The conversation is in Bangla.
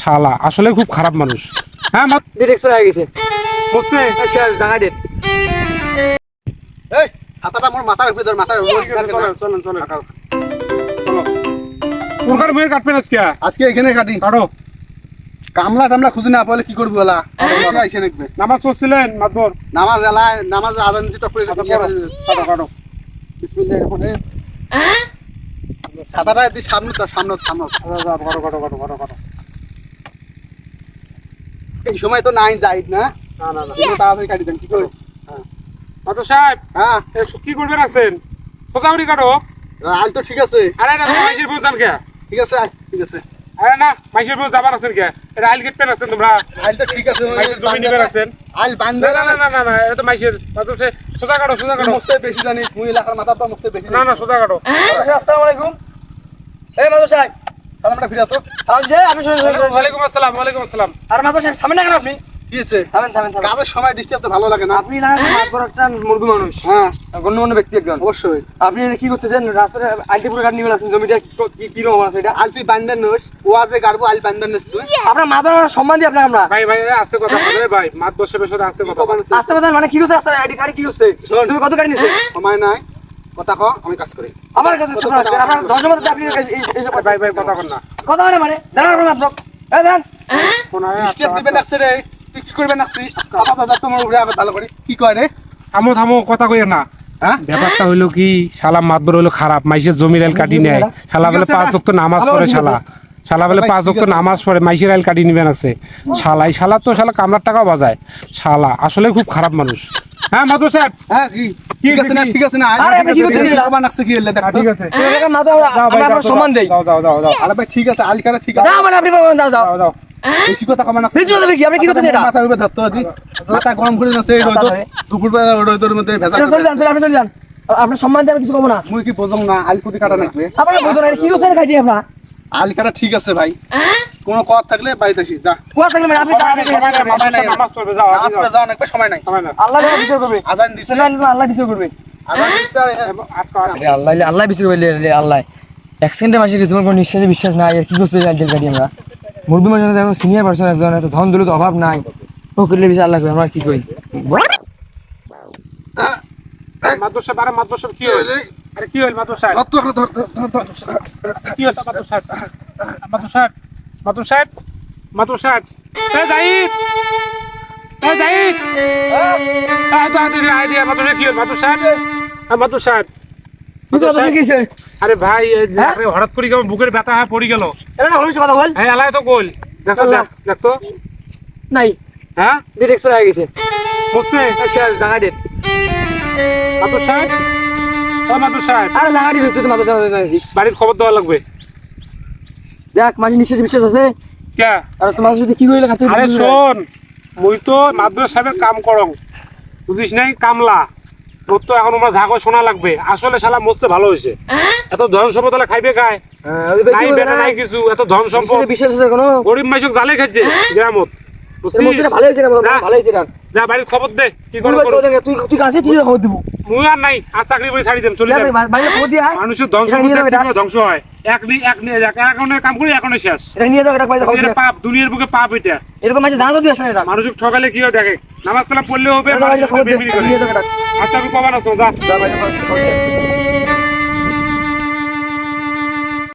শালা আসলে খুব খারাপ মানুষ। হ্যাঁ এক্সপায়ার হয়ে গেছে। শেষ জায়গা ডেট এই ছাতাটা মোর মাথার উপরে ধর মাথার উপরে চলেন চলেন চলেন কোনকার মেয়ে কাটবেন আজকে? আজকে এখানে কাটি। কাটো। কামলা টামলা খুঁজে না পাইলে কি করবি বলা? আইসে নামাজ পড়ছিলেন মাতবর? নামাজ এলায় নামাজ আদান দিচ্ছে টপ করে কাটো কাটো কাটো বিসমিল্লাহির রহমানির ছাতাটা দি সামনে তো সামনে সামনে। কাটো কাটো কাটো কাটো কাটো এই সময় তো নাই যাই না? না না না। তাড়াতাড়ি কাটি দেন কি করি? মাতবর সাহেব হ্যাঁ। এ কি করবেন আছেন? সোজা করে। কাটো আল তো ঠিক আছে। আরে না মাইশের বোন জান কে ঠিক আছে ঠিক আছে। আরে না মাইশের বোন যাবার আছেন কে এটা আইল গেট পেন আছেন তোমরা? আইল তো ঠিক আছে মাইশের জমি নিবেন আছেন? আইল বান্ধে না না না না না এটা তো মাইশের সাহেব সোজা কাটো সোজা কাটো। মস্তে বেশি জানি মুই এলাকার মাথা পা মস্তে বেশি না না সোজা কাটো। আসসালামু আলাইকুম। এই মাদুর সাহেব সালামটা ফিরে তো। আমি যে আমি শুনে শুনে ওয়ালাইকুম আসসালাম ওয়ালাইকুম আসসালাম। আর মাদুর সাহেব থামেন না কেন আপনি? কি হয়েছে? থামেন থামেন থামেন। কাজের সময় ডিস্টার্ব তো ভালো লাগে না। আপনি না মাত বড় একটা মুরগি মানুষ। হ্যাঁ। গণ্যমান্য ব্যক্তি একজন। অবশ্যই। আপনি কি করতেছেন? রাস্তায় আলটিপুর ঘাট নিয়ে আছেন জমিটা কি- কি কি রকম আছে এটা? আল তুই বান্ধবেন নোস ওয়াজে গাড়বো আল বান্ধবেন নোস তুই। আপনার মাদার সম্মান দিই আপনাকে আমরা। ভাই ভাই আস্তে কথা বলে ভাই মাত বসে বসে আস্তে কথা বল। কথা মানে কি করছে রাস্তায় আইডি কি। তুমি কত গাড়ি নিছে সময় নাই। কথা ক আমি কাজ করি। আমার কাছে কথা আছে মধ্যে আপনি এই- ভাই ভাই কথা বল না। কথা মানে মানে? দাঁড়ান আপনার মাত্র। এই দাঁড়ান। কোন হয়? ডিস্টার্ব দিবেন রে তুই কি করবেন কথা দাদা তোমার উপরে আবার ভালো করে। কি কয় রে? থামো থামো কথা কই না। হ্যাঁ? ব্যাপারটা হইল কি শালা মাতবর হইল খারাপ মাইসের জমির আইল কাটি নেয়। শালা বলে পাঁচ? ওয়াক্ত নামাজ আমার পড়ে শালা। শালা বলে পাঁচ আছে। নামাজ পড়ে মাইসের আইল কাটি নিবেন আছে শালাই শালা তো শালা কামলার টাকাও বাজায়। শালা আসলে খুব খারাপ মানুষ। হ্যাঁ মাতবর সাহেব? হ্যাঁ কি? ঠিক আছে না কি? ঠিক আছে না আরে আমি কি করতেছি না? কমান আসছে কি দেখ হ্যাঁ, ঠিক আছে। আমরা আমরা আপনার সম্মান দেই। যাও যাও যাও যাও আরে ভাই ঠিক আছে আল কাটা ঠিক আছে। যাও মানে আপনি যাও যাও। যাও বেশি কথা আসছে বেশি কথা কি? আপনি কি করতেছেন এটা? মাথার উপরে ধরতে মাথা গরম করে না সেই রোদ ধরে। দুপুর বেলা রোদের মধ্যে ভেজা চলে যান চলে আপনি চলে যান। আপনার সম্মান দিয়ে আমি কিছু কমো না। মুই কি বোঝং না? আল কুটি নাকবে? আপনার বুঝুন কি করছেন কাটা ঠিক আছে ভাই। কোনো কথা থাকলে বাড়িতে আসিস যা। কোয়া থাকলে মানে আপনি নামাজ পড়বে যাও। নামাজ নাকবে সময় নাই। আল্লাহ বিচার করবে। আজান দিছে। আল্লাহ বিচার করবে। আজান দিছে আজকে আল্লাহ আল্লাহ বিচার করবে আল্লাহ। এক সেকেন্ডে মানুষের কিছু কোনো নিঃশ্বাসে বিশ্বাস নাই? আর কি করছে আইডিয়াল গাড়ি আমরা? মুরগি মানুষ একজন সিনিয়র পার্সন একজন এত ধন দৌলত অভাব নাই। ও করলে বিচার আল্লাহ করবে আমরা কি কি হইল? আরে কি হইল মাতবর ধর ধর ধর, ধর, ধর। কি হইল মাতবর সাহেব মাতবর সাহেব সাহেব জাহিদ জাহিদ। দিয়ে মাতবর সাহেব কি হইল মাতবর সাহেব হ্যাঁ মাতবর সাহেব আরে ভাই এই যে আপনি হঠাৎ করে কেমন বুকের ব্যথা হয়ে পড়ে গেল? কথা বল। হ্যাঁ এলাই তো গোল। দেখো আল্লাহ। দেখ দেখ তো। নাই। হ্যাঁ? ডেট এক্সপায়ার হয়ে গেছে। হচ্ছে? শেষ জায়গা ডেট মাতবর সাহেব ও মাতবর সাহেব আরে জায়গা ডেট হচ্ছে মাত্র জানা বাড়ির খবর দেওয়া লাগবে। দেখ মাঝে নিঃশ্বাস বিশ্বাস আছে? কে? আর তোমার সাথে কি কইলে কাতে আরে শোন মুই তো মাদ্রাস সাহেবের কাম করং। বুঝিস নাই? কামলা। তোর তো এখন আমার ঝাঁকো শোনা লাগবে। আসলে শালা মরছে ভালো হয়েছে। এত ধন সম্পদ হলে খাইবে খায় বেশি নাই বেটা নাই কিছু। এত ধন সম্পদ। বিশ্বাস আছে কোনো? গরিব মাইসক জালে খাইছে গ্রামত। বুঝছিস? মসজিদে ভালো হয়েছে না না। ভালো হয়েছে না। যা বাড়ির খবর দে কি করে তুই করো। তুই তুই কাছে তুই খবর দিব। মুই আর নাই আর চাকরি করে ছাড়ি দেন চলে যাবে। মানুষের কীভাবে ধ্বংস হয়। এক নি এক নিয়ে যাক এখনও কাম করি এখনও শেষ। এটা নিয়ে যাও এটা এটা পাপ দুনিয়ার বুকে পাপ এটা। এরকম মাঝে জানা দিয়ে আসবে এটা। মানুষকে ঠকালে কি হয় দেখে? নামাজ কালাম পড়লে হবে আচ্ছা আমি কবার আছো যা।